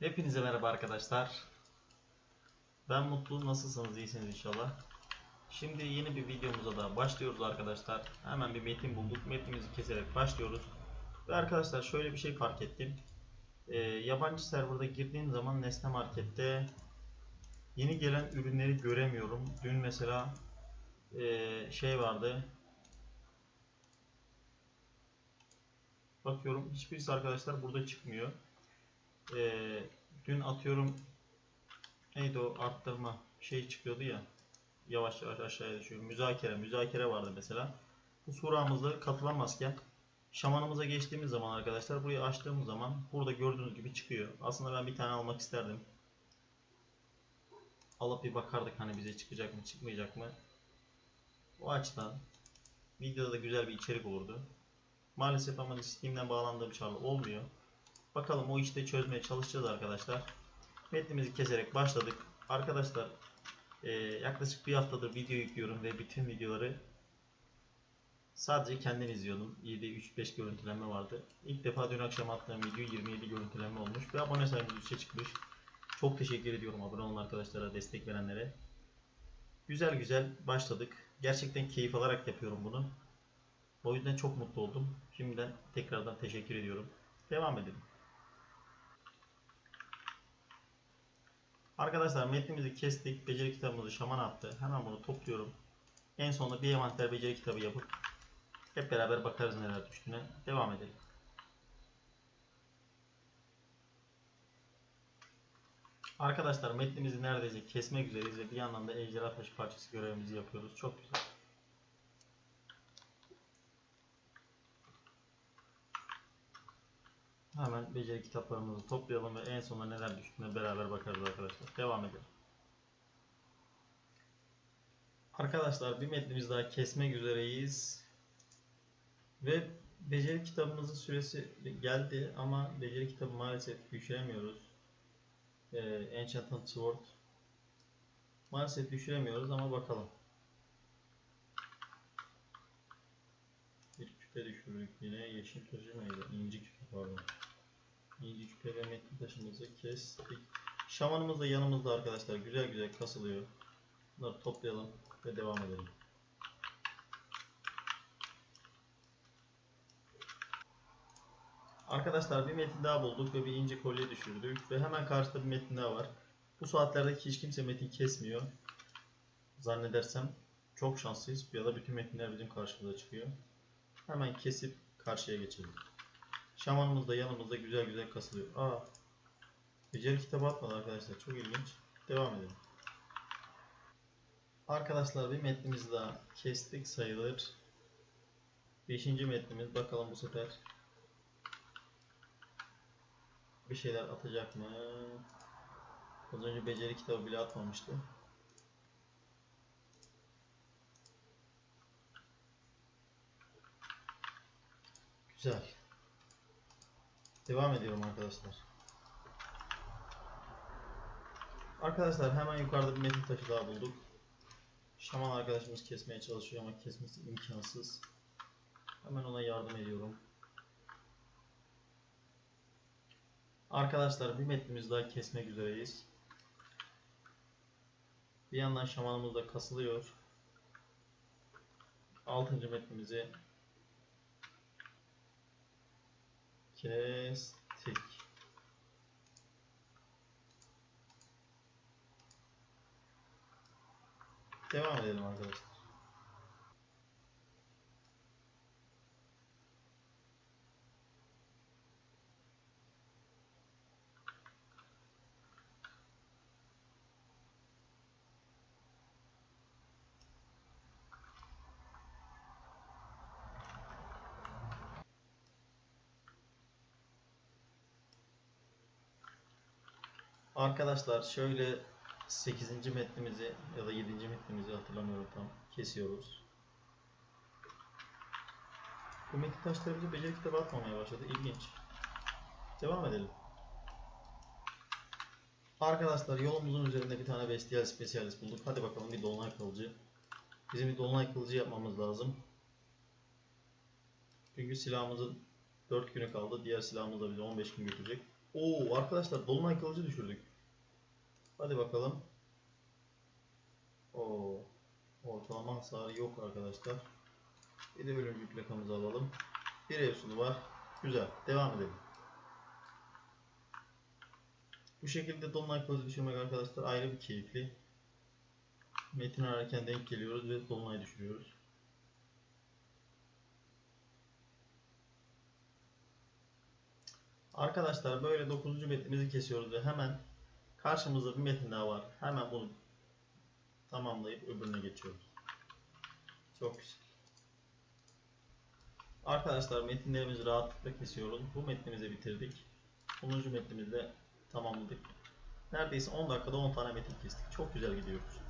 Hepinize merhaba arkadaşlar. Ben Mutlu, nasılsınız? İyisiniz inşallah. Şimdi yeni bir videomuza da başlıyoruz arkadaşlar. Hemen bir metin bulduk. Metnimizi keserek başlıyoruz. Ve arkadaşlar şöyle bir şey fark ettim. Ee, yabancı serverda girdiğim zaman Nesne Market'te yeni gelen ürünleri göremiyorum. Dün mesela ee, şey vardı. Bakıyorum hiçbirisi arkadaşlar burada çıkmıyor. Ee, dün atıyorum neydi o arttırma şey çıkıyordu ya yavaş yavaş aşağıya düşüyor. Müzakere, müzakere vardı mesela. Bu suramızda katılamazken şamanımıza geçtiğimiz zaman arkadaşlar burayı açtığımız zaman burada gördüğünüz gibi çıkıyor. Aslında ben bir tane almak isterdim. Alıp bir bakardık hani bize çıkacak mı çıkmayacak mı. O açıdan videoda da güzel bir içerik olurdu. Maalesef ama Steam'den bağlandığım çarlı olmuyor. Bakalım o işte çözmeye çalışacağız arkadaşlar. Metnimizi keserek başladık. Arkadaşlar e, yaklaşık bir haftadır video yüklüyorum ve bütün videoları sadece kendim izliyordum. İyi de 3-5 görüntülenme vardı. İlk defa dün akşam attığım video 27 görüntülenme olmuş ve abone sayımız 3'e çıkmış. Çok teşekkür ediyorum abone olan arkadaşlara, destek verenlere. Güzel güzel başladık. Gerçekten keyif alarak yapıyorum bunu. O yüzden çok mutlu oldum. Şimdiden tekrardan teşekkür ediyorum. Devam edelim. Arkadaşlar metnimizi kestik. Beceri kitabımızı şaman attı. Hemen bunu topluyorum. En sonunda bir envanter beceri kitabı yapıp hep beraber bakarız neler düştüğüne. Devam edelim. Arkadaşlar metnimizi neredeyse kesmek üzereyiz ve bir yandan da ejderha taşı parçası görevimizi yapıyoruz. Çok güzel. Hemen beceri kitaplarımızı toplayalım ve en sonunda neler düştüğüne beraber bakarız arkadaşlar. Devam edelim. Arkadaşlar bir metnimiz daha kesmek üzereyiz. Ve beceri kitabımızın süresi geldi ama beceri kitabı maalesef düşüremiyoruz. Ee, Enchanted Sword. Maalesef düşüremiyoruz ama bakalım. Bir küpe düşürdük yine. Yeşil taşı mıydı? İnci küpe pardon. İnci küpe ve metin taşımızı kestik. Şamanımız da yanımızda arkadaşlar. Güzel güzel kasılıyor. Bunları toplayalım ve devam edelim. Arkadaşlar bir metin daha bulduk ve bir ince kolye düşürdük ve hemen karşıda bir metin daha var. Bu saatlerde hiç kimse metin kesmiyor. Zannedersem çok şanslıyız ya da bütün metinler bizim karşımıza çıkıyor. Hemen kesip karşıya geçelim. Şamanımız da yanımızda güzel güzel kasılıyor. Aa, beceri kitabı atmadı arkadaşlar. Çok ilginç. Devam edelim. Arkadaşlar bir metnimizi daha kestik sayılır. Beşinci metnimiz. Bakalım bu sefer bir şeyler atacak mı? Az önce beceri kitabı bile atmamıştı. Güzel. Devam ediyorum arkadaşlar. Arkadaşlar hemen yukarıda bir metin taşı daha bulduk. Şaman arkadaşımız kesmeye çalışıyor ama kesmesi imkansız. Hemen ona yardım ediyorum. Arkadaşlar bir metnimiz daha kesmek üzereyiz. Bir yandan şamanımız da kasılıyor. 6. metnimizi kestik. Devam edelim arkadaşlar. Arkadaşlar şöyle 8. metnimizi ya da 7. metnimizi hatırlamıyorum tam kesiyoruz. Bu metin taşları bize beceri kitabı atmamaya başladı. İlginç. Devam edelim. Arkadaşlar yolumuzun üzerinde bir tane bestial spesialist bulduk. Hadi bakalım bir dolunay kılıcı. Bizim bir dolunay kılıcı yapmamız lazım. Çünkü silahımızın 4 günü kaldı. Diğer silahımız da bize 15 gün götürecek. Oo arkadaşlar dolunay kılıcı düşürdük. Hadi bakalım. Oo ortalama hasarı yok arkadaşlar. Bir de ölümcül plakamızı alalım. Bir evsulu var. Güzel. Devam edelim. Bu şekilde dolunay kılıcı düşürmek arkadaşlar ayrı bir keyifli. Metin ararken denk geliyoruz ve dolunay düşürüyoruz. Arkadaşlar böyle 9. metnimizi kesiyoruz ve hemen karşımızda bir metin daha var. Hemen bunu tamamlayıp öbürüne geçiyoruz. Çok güzel. Arkadaşlar metinlerimizi rahatlıkla kesiyoruz. Bu metnimizi bitirdik. 10. metnimizi de tamamladık. Neredeyse 10 dakikada 10 tane metin kestik. Çok güzel gidiyoruz.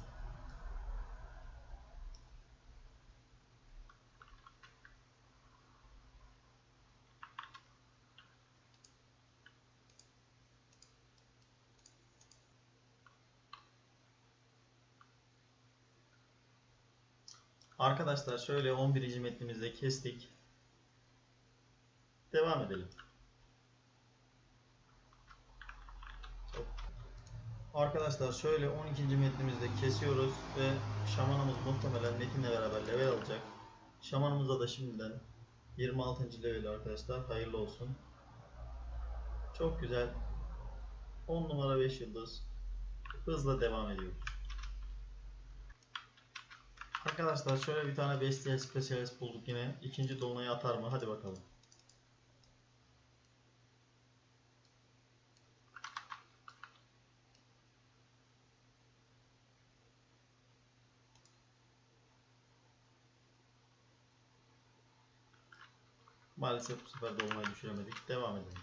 Arkadaşlar şöyle 11. metnimizi de kestik. Devam edelim. Arkadaşlar şöyle 12. metnimizi de kesiyoruz ve şamanımız muhtemelen metinle beraber level alacak. Şamanımıza da şimdiden 26. level arkadaşlar hayırlı olsun. Çok güzel. 10 numara 5 yıldız. Hızla devam ediyoruz. Arkadaşlar şöyle bir tane bestial specialist bulduk yine. İkinci dolunayı atar mı? Hadi bakalım. Maalesef bu sefer dolunayı düşüremedik. Devam edelim.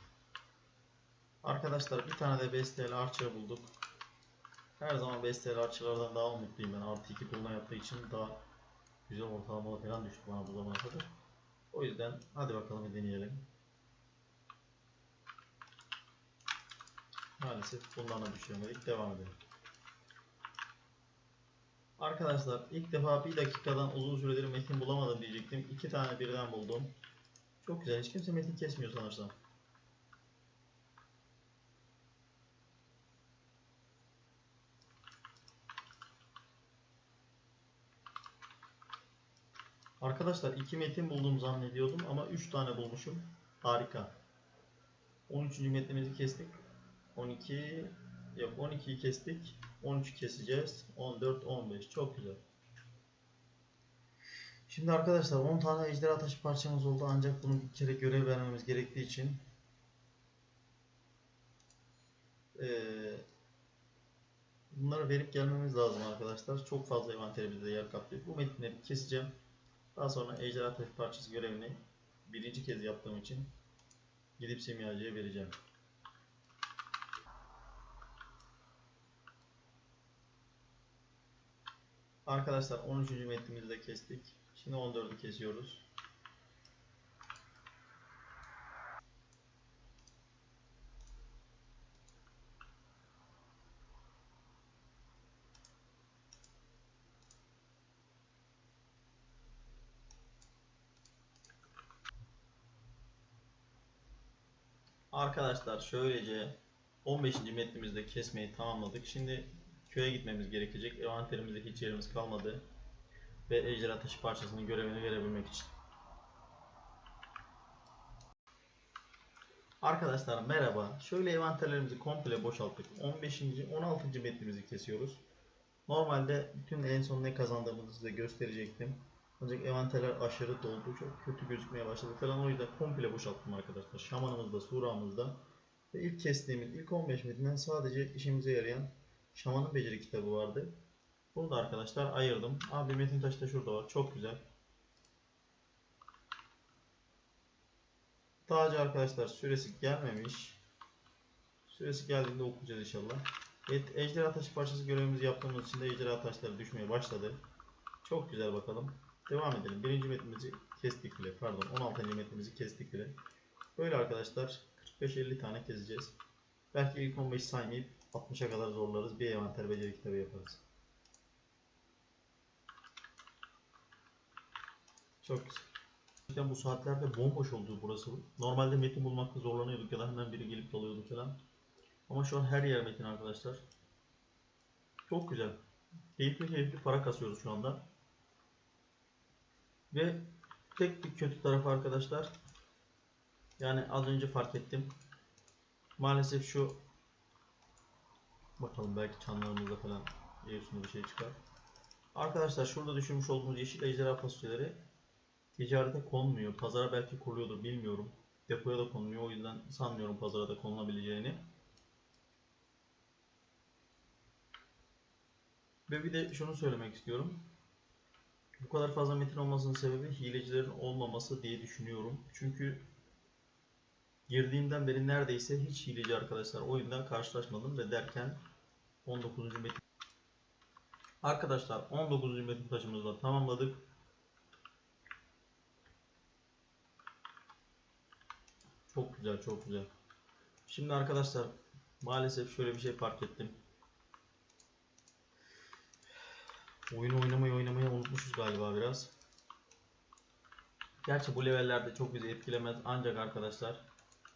Arkadaşlar bir tane de bestial archer bulduk. Her zaman bestial archer'lardan daha umutluyum ben. Artı 2 dolunay yaptığı için daha güzel ortalamalı falan düştü bana bu zamana kadar. O yüzden hadi bakalım bir deneyelim. Maalesef bundan da düşüremedik. Devam edelim. Arkadaşlar ilk defa bir dakikadan uzun süredir metin bulamadım diyecektim. İki tane birden buldum. Çok güzel. Hiç kimse metin kesmiyor sanırsam. Arkadaşlar iki metin buldum zannediyordum ama 3 tane bulmuşum. Harika. 13. metnimizi kestik. 12 yok 12'yi kestik. 13 keseceğiz. 14 15 çok güzel. Şimdi arkadaşlar 10 tane ejderha taşı parçamız oldu ancak bunu bir kere görev vermemiz gerektiği için eee, bunları verip gelmemiz lazım arkadaşlar. Çok fazla envanterimizde yer kaplıyor. Bu metinleri keseceğim. Daha sonra ejderha taşı parçası görevini birinci kez yaptığım için gidip simyacıya vereceğim. Arkadaşlar 13. metnimizi de kestik. Şimdi 14'ü kesiyoruz. Arkadaşlar şöylece 15. metnimizde kesmeyi tamamladık. Şimdi köye gitmemiz gerekecek. Envanterimizde hiç yerimiz kalmadı. Ve ejderha taşı parçasının görevini verebilmek için. Arkadaşlar merhaba. Şöyle envanterlerimizi komple boşalttık. 15. 16. metnimizi kesiyoruz. Normalde bütün en son ne kazandığımızı size gösterecektim. Ancak envanterler aşırı doldu. Çok kötü gözükmeye başladı falan. O yüzden komple boşalttım arkadaşlar. Şamanımızda, suramızda. Ve ilk kestiğimiz ilk 15 metinden sadece işimize yarayan Şamanın Beceri kitabı vardı. Bunu da arkadaşlar ayırdım. Abi metin taşı da şurada var. Çok güzel. Tacı arkadaşlar süresi gelmemiş. Süresi geldiğinde okuyacağız inşallah. Evet, ejderha taşı parçası görevimizi yaptığımız için de ejderha taşları düşmeye başladı. Çok güzel bakalım. Devam edelim. Birinci metnimizi kestik bile. Pardon 16. metnimizi kestik bile. Böyle arkadaşlar 45-50 tane keseceğiz. Belki ilk 15 saymayıp 60'a kadar zorlarız. Bir envanter beceri kitabı yaparız. Çok güzel. Gerçekten bu saatlerde bomboş olduğu burası. Normalde metin bulmakta zorlanıyorduk ya da hemen biri gelip dalıyordu falan. Ama şu an her yer metin arkadaşlar. Çok güzel. Keyifli keyifli para kasıyoruz şu anda. Ve tek bir kötü tarafı arkadaşlar. Yani az önce fark ettim. Maalesef şu bakalım belki çanlarımızda falan Eus'unda bir şey çıkar. Arkadaşlar şurada düşürmüş olduğumuz yeşil ejderha fasulyeleri ticarete konmuyor. Pazara belki kuruluyordur bilmiyorum. Depoya da konmuyor. O yüzden sanmıyorum pazara da konulabileceğini. Ve bir de şunu söylemek istiyorum. Bu kadar fazla metin olmasının sebebi hilecilerin olmaması diye düşünüyorum. Çünkü girdiğimden beri neredeyse hiç hileci arkadaşlar oyunda karşılaşmadım ve derken 19. metin Arkadaşlar 19. metin taşımızı da tamamladık. Çok güzel, çok güzel. Şimdi arkadaşlar maalesef şöyle bir şey fark ettim. Oynamayı unutmuşuz galiba biraz. Gerçi bu levellerde çok bizi etkilemez ancak arkadaşlar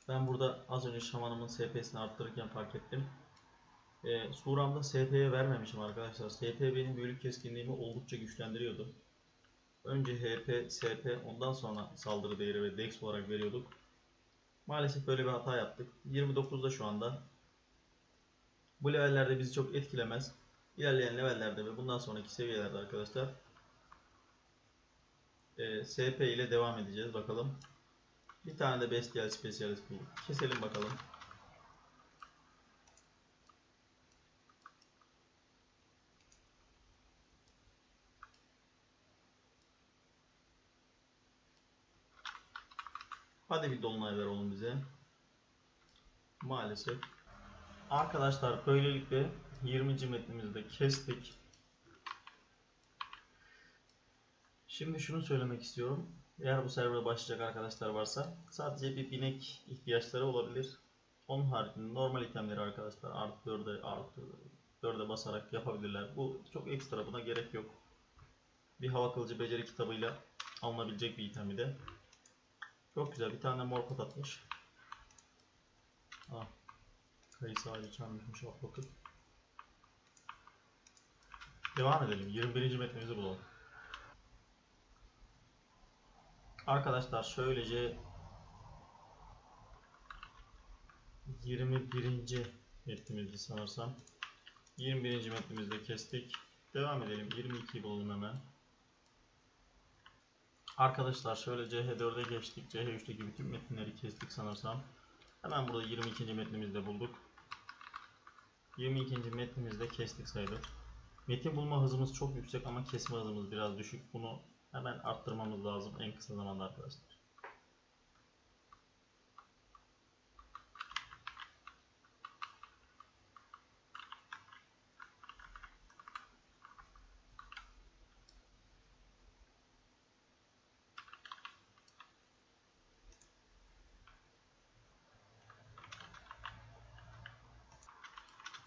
ben burada az önce şamanımın SP'sini arttırırken fark ettim. Ee, Suram'da SP'ye vermemişim arkadaşlar. SP benim bölük keskinliğimi oldukça güçlendiriyordu. Önce HP, SP ondan sonra saldırı değeri ve Dex olarak veriyorduk. Maalesef böyle bir hata yaptık. 29'da şu anda. Bu levellerde bizi çok etkilemez. İlerleyen levellerde ve bundan sonraki seviyelerde arkadaşlar e, SP ile devam edeceğiz bakalım. Bir tane de Bestial Specialist bulduk. Keselim bakalım. Hadi bir dolunay ver oğlum bize. Maalesef. Arkadaşlar böylelikle 20. metnimizi de kestik. Şimdi şunu söylemek istiyorum. Eğer bu serverda başlayacak arkadaşlar varsa sadece bir binek ihtiyaçları olabilir. Onun haricinde normal itemleri arkadaşlar artı 4'e artı 4'e basarak yapabilirler. Bu çok ekstra buna gerek yok. Bir hava kılıcı beceri kitabıyla alınabilecek bir item bir de. Çok güzel bir tane mor pot atmış. Ah. Kayısı ağacı çarmıhmış atlatıp. Devam edelim. 21. metnimizi bulalım. Arkadaşlar şöylece 21. metnimizi sanırsam 21. metnimizde kestik. Devam edelim. 22'yi bulalım hemen. Arkadaşlar şöyle CH4'e geçtik. CH3'teki bütün metinleri kestik sanırsam. Hemen burada 22. metnimizde bulduk. 22. metnimizde kestik sayılır. Metin bulma hızımız çok yüksek ama kesme hızımız biraz düşük. Bunu hemen arttırmamız lazım en kısa zamanda arkadaşlar.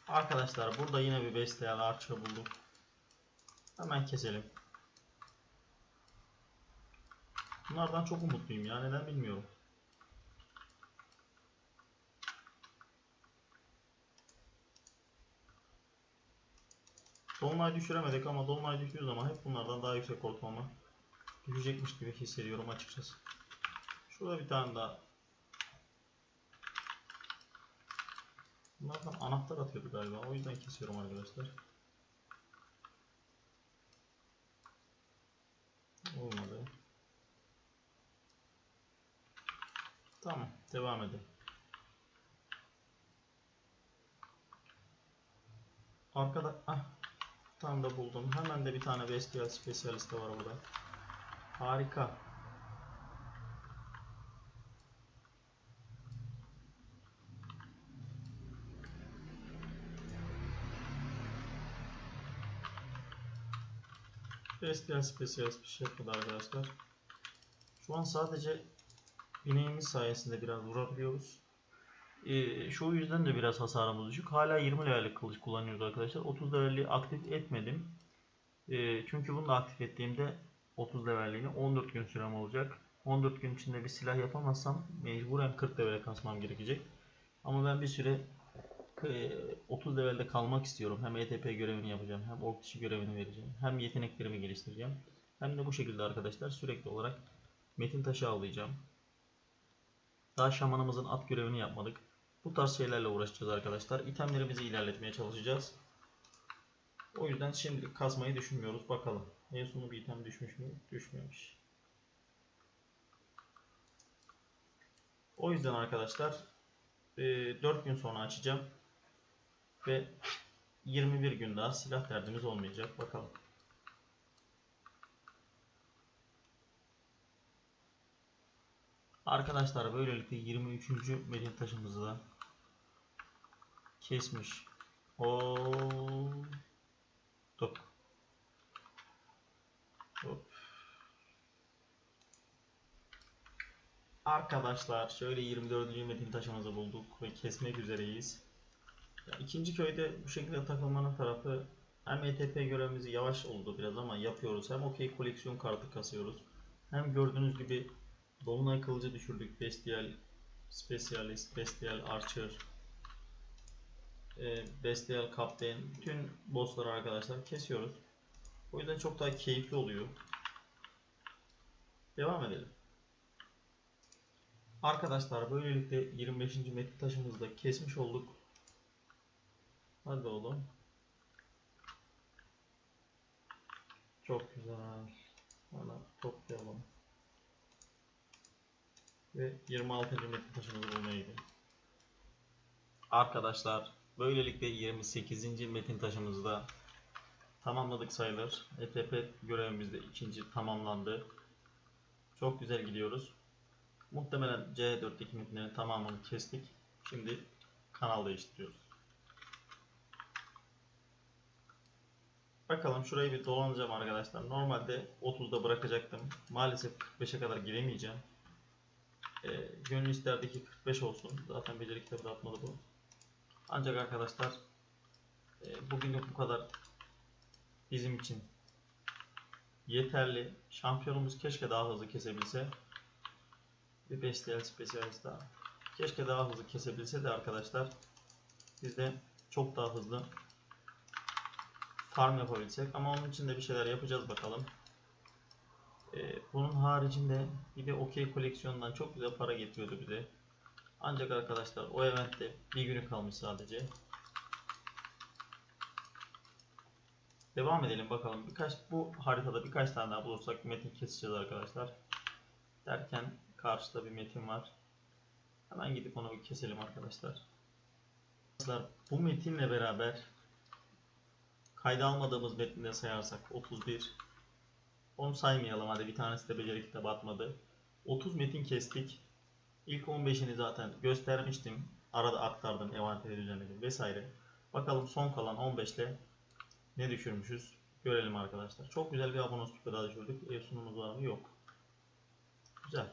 Arkadaşlar burada yine bir bestial archer bulduk. Hemen keselim. Bunlardan çok umutluyum ya neden bilmiyorum. Dolunay düşüremedik ama Dolunay düştüğü zaman hep bunlardan daha yüksek ortalama düşecekmiş gibi hissediyorum açıkçası. Şurada bir tane daha Bunlardan anahtar atıyordu galiba. O yüzden kesiyorum arkadaşlar. Edelim. Arkada ah tam da buldum. Hemen de bir tane bestial spesialist var burada. Harika. Bestial Specialist bir şey yapmadı arkadaşlar. Şu an sadece bineğimiz sayesinde biraz vurabiliyoruz. Ee, şu yüzden de biraz hasarımız düşük. Hala 20 levellik kılıç kullanıyoruz arkadaşlar. 30 levelliği aktif etmedim. Ee, çünkü bunu da aktif ettiğimde 30 levelliğini 14 gün sürem olacak. 14 gün içinde bir silah yapamazsam mecburen 40 levele kasmam gerekecek. Ama ben bir süre e, 30 levelde kalmak istiyorum. Hem ETP görevini yapacağım, hem ork dışı görevini vereceğim, hem yeteneklerimi geliştireceğim. Hem de bu şekilde arkadaşlar sürekli olarak metin taşı avlayacağım. Daha şamanımızın at görevini yapmadık. Bu tarz şeylerle uğraşacağız arkadaşlar. İtemlerimizi ilerletmeye çalışacağız. O yüzden şimdilik kasmayı düşünmüyoruz. Bakalım. En sonunda bir item düşmüş mü? Düşmemiş. O yüzden arkadaşlar 4 gün sonra açacağım. Ve 21 gün daha silah derdimiz olmayacak. Bakalım. Arkadaşlar böylelikle 23. metin taşımızı da kesmiş olduk. Hop. Arkadaşlar şöyle 24. metin taşımızı bulduk ve kesmek üzereyiz. Ya, ikinci köyde bu şekilde takılmanın tarafı hem ETP görevimizi yavaş oldu biraz ama yapıyoruz. Hem okey koleksiyon kartı kasıyoruz. Hem gördüğünüz gibi Dolunay kılıcı düşürdük. Bestial Specialist, Bestial Archer, e, Bestial Captain. Bütün bossları arkadaşlar kesiyoruz. O yüzden çok daha keyifli oluyor. Devam edelim. Arkadaşlar böylelikle 25. metin taşımızı da kesmiş olduk. Hadi oğlum. Çok güzel. Bana toplayalım. Ve 26. metin taşımızı bulmaya. Arkadaşlar böylelikle 28. metin taşımızı da tamamladık sayılır. ETP görevimiz de ikinci tamamlandı. Çok güzel gidiyoruz. Muhtemelen C4'teki metinlerin tamamını kestik. Şimdi kanal değiştiriyoruz. Bakalım şurayı bir dolanacağım arkadaşlar. Normalde 30'da bırakacaktım. Maalesef 45'e kadar giremeyeceğim. Ee, gönül isterdi ki 45 olsun. Zaten beceri kitabı da atmadı bu. Ancak arkadaşlar e, bugünlük bu kadar bizim için yeterli. Şampiyonumuz keşke daha hızlı kesebilse. Bir bestial spesialist daha. Keşke daha hızlı kesebilse de arkadaşlar biz de çok daha hızlı farm yapabilsek. Ama onun için de bir şeyler yapacağız bakalım. Ee, bunun haricinde bir de okey koleksiyonundan çok güzel para getiriyordu bize. Ancak arkadaşlar o eventte bir günü kalmış sadece. Devam edelim bakalım. Birkaç bu haritada birkaç tane daha bulursak metin keseceğiz arkadaşlar. Derken karşıda bir metin var. Hemen gidip onu bir keselim arkadaşlar. Arkadaşlar bu metinle beraber kayda almadığımız metninde sayarsak 31 onu saymayalım hadi bir tanesi de beceri kitabı atmadı. 30 metin kestik. İlk 15'ini zaten göstermiştim. Arada aktardım, envanteri düzenledim vesaire. Bakalım son kalan 15 ile ne düşürmüşüz? Görelim arkadaşlar. Çok güzel bir abonostuk daha düşürdük. Ev sunumumuz var mı? Yok. Güzel.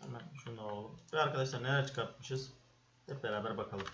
Hemen şunu alalım. Ve arkadaşlar neler çıkartmışız? Hep beraber bakalım.